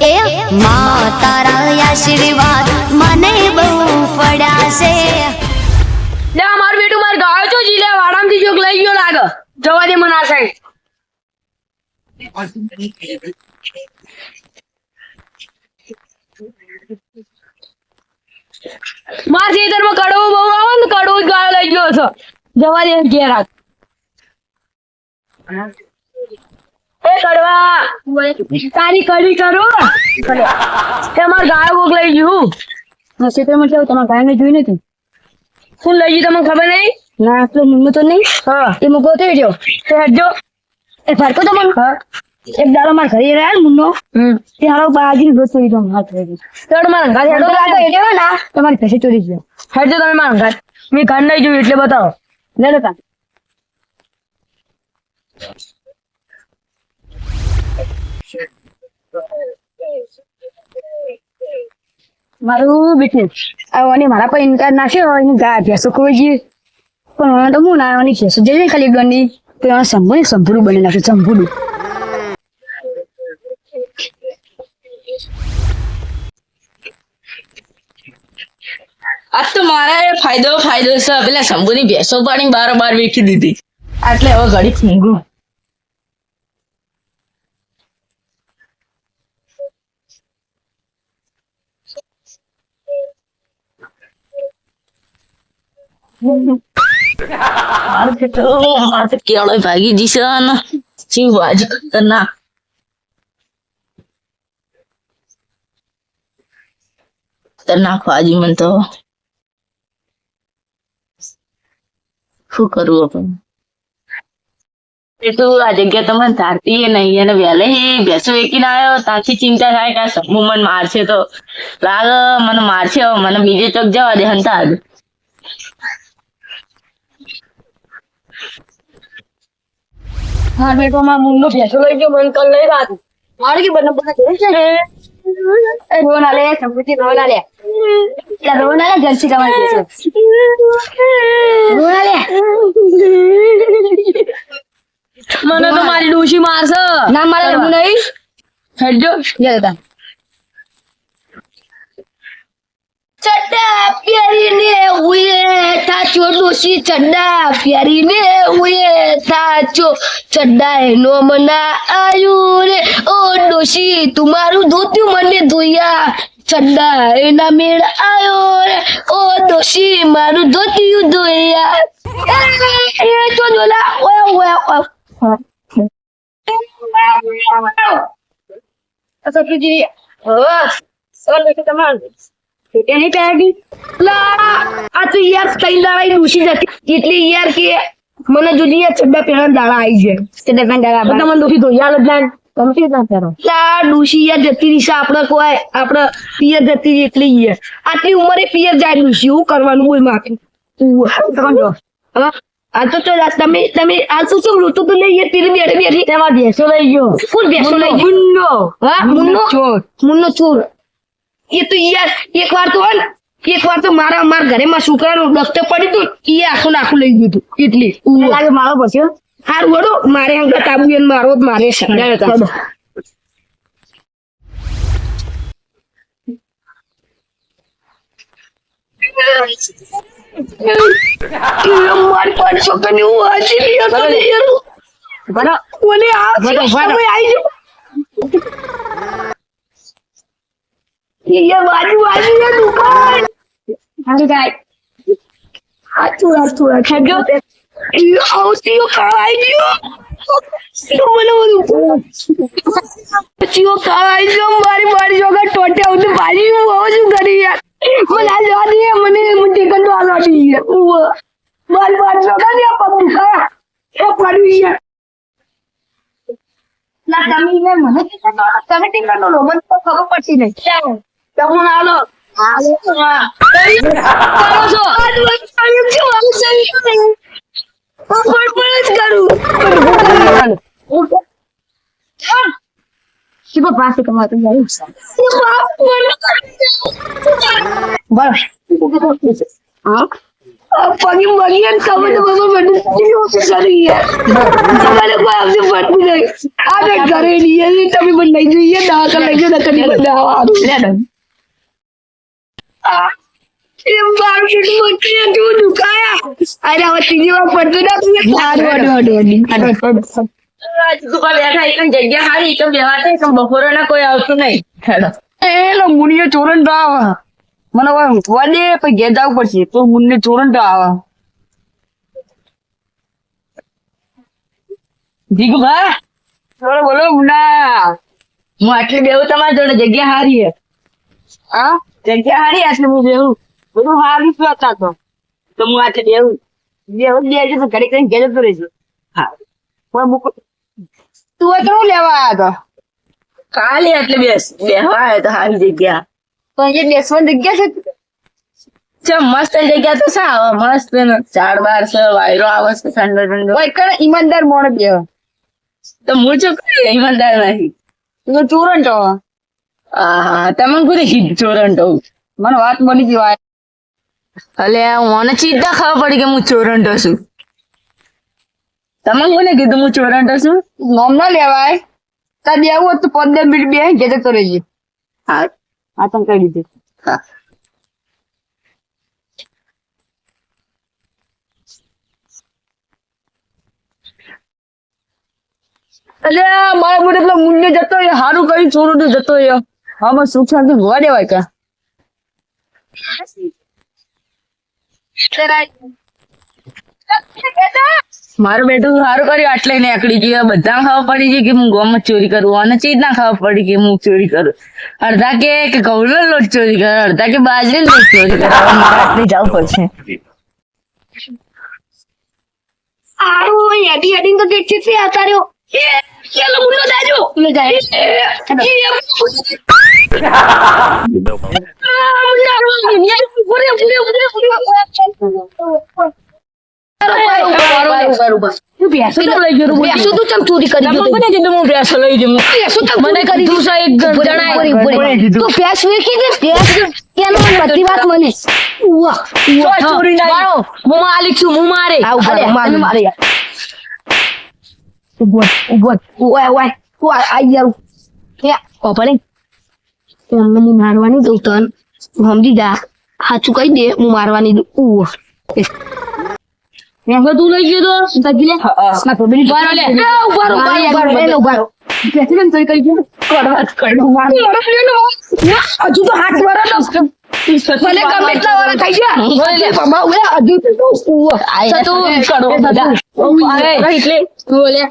એ મા તારા આશીર્વાદ મને બહુ પડ્યા છે લે મારું બેટું માર ગાયો છો જીલે વાડામથી જોક લઈ ગયો લાગે. જવા દે મને આ સાઈડ. માર ખેતરમાં કડવું બહુ આવે ને કડવું ગાયો લઈ ગયો છો. જવા દે, ઘેર હાથ એ કડવા તારી કડી કરો તે માર ગાયો કોક લઈ ગયું કેવું તમારા ગાયને જોઈ નથી શું લઈ ગયું તમને ખબર નહીં ના મુન્નો તો નહીં હા એ મૂકો થઈ ગયો તે હટજો એ ફરકો તો મને હા એક દાડો માર ઘરે રહ્યા ને મુન્નો તે હારો બાજી રોજ ચોરી ગયો હાથ થઈ ગયો તડ મારા ઘાત હેડો હેડો લાગો એટલે ના તમારી ભેંસે ચોરી ગયો હેડજો તમે મારા ઘર મેં ઘર નહીં જોયું એટલે બતાવો તા મારું બિઝનેસ આવવાની મારા પર ઇનકાર નાખ્યો એની ગાય ભેંસો ખોઈ ગઈ. પણ હવે તો હું ખાલી તો એમાં બની નાખ્યું આજ તો મારા ફાયદો ફાયદો છે. પેલા શંભુની ભેંસો પાણી બાર બાર વેચી દીધી. એટલે હવે ઘડી ફૂંગું મારે તો મારે તો કેળો ભાગી જશે ને જીવ બાજુ ખતરનાક ખતરનાક બાજુ મને તો શું કરવું આપણે એ તો આ જગ્યા તમને ધારતી એ નહીં અને વહેલે ભેંસો વેકીને આવ્યો ત્યાંથી ચિંતા થાય કે આ સમૂહ મને મારશે તો લાગે મને મારશે હવે મને બીજે ચોક જવા દે હંતા હા બેટો માં મુન્નો ભેસો લઈ ગયો મન કલ લઈ રાત. મારે કે બને બને જઈ છે? એ રોન આલે સંપત્તિ રોન આલે એટલે રોન આલે જલસી તમારી છે રોન આલે મને તો મારી ડોશી મારશે. ના મારે હું નહીં? હેડજો. લે તા ચડ્ડા પ્યારીને ઉએ થાચો ડોશી ચડ્ડા પ્યારીને ઉએ થાચો. ચડ્ડા એનો મના આયુ રે. ઓ ડોશી તુમારું ધોત્યું મને ધોયા. ચડ્ડા એના મેળ આયો રે. ઓ ડોશી મારું ધોત્યું ધોયા. એ, તો જોલા ઓય ઓય ઓય. સસુજી હા સોલ કે તમાર. એની પેડી આ તો યાર કઈ લડાઈ ડૂસી જતી. એટલે યાર કે મને જોજી યાર ચડ્ડા દાડા આવી છે. ચડ્ડા પહેલા દાડા તો તમને દુખી તો યાર જ ના ના કરો લા ડૂસી યાર જતી રહી આપણે કોઈ આપણે પિયર જતી રહી યાર. આટલી ઉંમરે પિયર જાય ડૂસી શું કરવાનું બોલ માખી હા? આ તો ચલ તમે તમે આ શું શું ઋતુ તો લઈ ગયા પેલી બેઠી બેઠી. તેમાં ભેંસો લઈ ગયો? ફૂલ બેસો લઈ ગયો? મુન્નો. હા મુન્નો ચોર. મુન્નો ચોર. એ તો યાર એક વાર તો હોય ને એક વાર તો મારા મારા ઘરે માં છોકરાનું દફતર પડ્યું તું એ આખું નાખું લઈ ગયું હતું એટલી લાગે મારો પછી હારું વડો મારે અંગત આબુ એને મારો મારે સંડાયો મારી પાંચ છોકરાની હું હાચી નહીં હતો ને યાર. મને આ બરાબર, બરાબર. સમય આવી ગયો. એ યાર બાજુ બાજુ યાર દુકાન. હારું હાચું હાચું હાચું આવતી કાળ ગયો મને બધું પછી ઓ કાળ આવી ગયો મારી મારી જોગા ટોટે આવતી ભાજી હું આવું છું કરી યાર? મને આ જવા મને મને કંટો આલો દી યાર. મારી મારી જોગા ને પગ દુખાયા એ પડી યાર. ના તમે મને ટીકાનો તમે ટીકાનો લો મને તો ખબર પડતી નહીં. તમને આલો આલો કરો છો આ દિવસ કાયમ છે આમ સહી હું. પણ પણ જ કરું શિવ પાસે કમાતો જાય બાપ મને બસ. હા. પગી મગી અને તમે તો બાબા મને કરી તમારે કોઈ આવશે પડતું નહીં આ બે ઘરે લઈએ તમે મને લઈ જઈએ દવાખાને લઈ જાઓ નકર મને આવતું નહીં એલો મુનિયો ચોરણ તો આવે મને ઊંઘવા દે પછી ઘેર જવું પડશે તો મુનિયો ચોરણ તો આવે જીગુભા બોલો બોલો મુના હું આટલી બેવું તમારી જોડે જગ્યા હારી હે હા? જગ્યા હારી આટલી હું બેહું. બધું હારું જ હતા તો તો હું આટલી બેહું. બે હવે બે છે તો ઘડી કરીને ઘેર જતો રહેશે. હા પણ મૂકો. તું તો લેવા આવ્યો તો? ખાલી એટલે બેસ. બેહવા આવ્યો તો હારી જગ્યા. પણ એ બેસવાની જગ્યા છે? છે મસ્ત જગ્યા તો સા આવે મસ્ત ઝાડ બાર છે વાયરો આવે છે ઠંડો ઠંડો. ઓય કણ ઈમાનદાર મોણ બે તો હું કઈ ઈમાનદાર નથી તું ચોરણ ચોરન તો હા તમે કોને કીધું ચોરણ તો મને વાત બની ગઈ વાત અલે મને ચીતા ખબર પડી કે હું ચોરણ તો છું. તમે કોને કીધું હું ચોરણ તો છું? નોમ ના લેવાય. તાર બે આવું હોત તો પંદર મિનિટ બે જે જતો રહેજે. હા. હા તમે કહી દીધું. હા. એટલે મારા મોઢે પેલો મુન્ને જતો રહ્યો હારું કઈ ચોરું જતો રહ્યો. આમાં સુખ શાંતિ હોવા દેવાય કા? મારું બેટું સારું કર્યું, આટલે આકડી ગયું. બધા ખબર પડી ગઈ કે હું ગોમાં ચોરી કરું. અને ચીજ ના ખબર પડી કે હું ચોરી કરું? અડધા કે ઘઉં નો લોટ ચોરી કરે, અડધા કે બાજરી લોટ ચોરી કરે. મારે જવું પડશે. આરું હેડી હેડી તો કેટલી ફી આવતા રહ્યો એ ચાલો મુન્નો દાજો લે જાય ભેંસો તો લઈ ગયો બેસો તું ચમ ચોરી કરી તમે ગયો કોને કીધું હું ભેંસો લઈ જઉં બેસો ચમ મને કરી દીધું છે એક જણાએ બોરી, બોરી. કોણે કીધું? તો ભેંસ વેચી દે ભેંસ કેનો બધી વાત મને ઉવા ઉવા ચોરી ના મારો હું માલિક છું હું મારે આ ઊભા રહો, મારે મારે યાર ઊભો ઊભો ઓય ઓય ઓય આઈ જાવ કે ઓપરે મને મારવાની દઉં તન તું સમજી જા સાચું કહી દે હું મારવાની દઉં ઉવ ભેંસો તું લઈ ગયો તો તજી લે ના તો બિલ બાર લે. આ ઊભા રહો ઊભા રહો, ઊભા રહો બેસી ને તોય કરી ગયો કરવા જ કર્યું હજુ તો હાથ વાળા તો ભલે ગમે એટલા વાળા થઈ ગયા હજુ ઊભા હજુ તો કરો બધા એટલે તું લે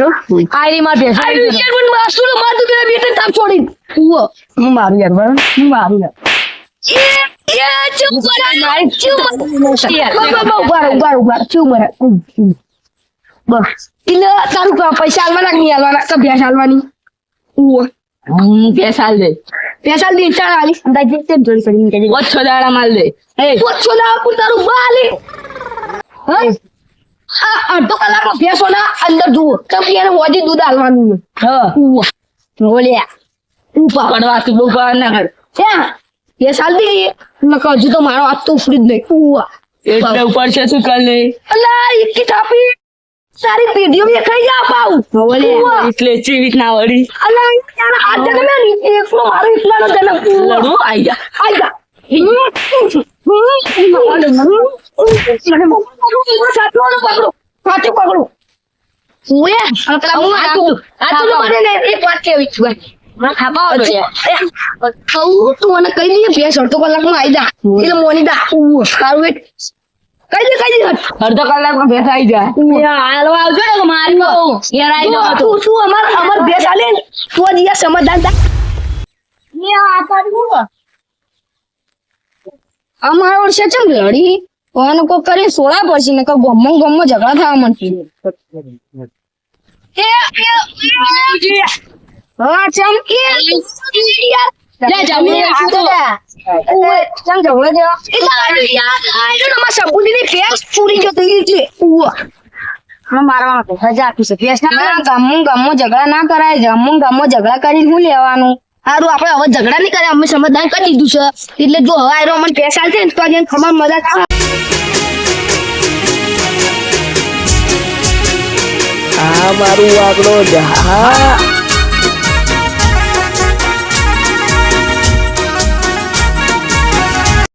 આયરી માં ભેંસો આ યાર મને મારશું ને મારતું પેલા બેટે તાપ છોડી. ઉવો હું મારું યાર બરાબર? હું મારું યાર. એ એ ચૂપ મરા ચૂપ મરા ઊભા ઊભા ઊભા ચૂપ મરા ઉમ, ઉમ. બસ. એટલે તારું પૈસા આલવાના કે નહીં આલવાના? કે ભેંસ આલવાની? ઉવો. હું ભેંસ હાલ દે. ભેંસ આલ દે ચાલ આલી. અંદાજે તે કરીને. ઓછો દાડા માલ દે. એ ઓછો આપું તારું બાલે. હા? આ નો ભેસો ના અંદર જુઓ ચમકી એને હોજી દૂધ હાલવાનું ઉવો ઉપા પડવા તું બહુ ના કર ક્યાં એ આલ ગઈ નકર હજુ તો મારો હાથ તો ઉપડી જ નહીં ઉવા એટલે ઉપર છે શું કર લે અલા એકી થાપી સારી પેઢીઓ મેં ખાઈ જા પાઉ ઉવા. એટલે જીવિત ના વળી અલા યાર આ જન્મની એકલો મારો એકલાનો જન્મ. લડવું આઈ જા આઈ જા. મને મોકલો. સાચું પકડો સાચું પકડો સાચું તો મને ને એક વાત કેવી છે. ભાઈ ખાપાઓ તું મને કહી દે બે અડધો કલાકમાં આવી જા. એટલે મોની દા. સારું એ. દે કહી દે. અડધો કલાકમાં ભેંસ આવી જાય. હાલવા આવજો ને મારી યાર આઈ જાવ તું શું અમાર અમાર ભેંસ આલે તું જ યાર સમાધાન થા. અમારા વર્ષે છે ને લડી કોને કો કરી સોળા પડશે ને કહું ગમો ગમો ઝઘડા થવા મળશે હા ચમ એ યાર લે જમી આ તો. ચમ ઝઘડો થયો? યાર, આ જો ને અમારા સબુદીની ભેંસ પૂરી. મારવાનો તો આપી છે. ભેંસ ના ના ગામમાં ગામમાં ઝઘડા ના કરાય ગમો ગમો ઝઘડા કરીને શું લેવાનું? સારું આપણે હવે ઝઘડા નહીં કરે અમે સમજદાર કરી દીધું છે. એટલે જો હવે આયરો અમને પૈસા છે ને તો ખબર મજા આ મારું જહા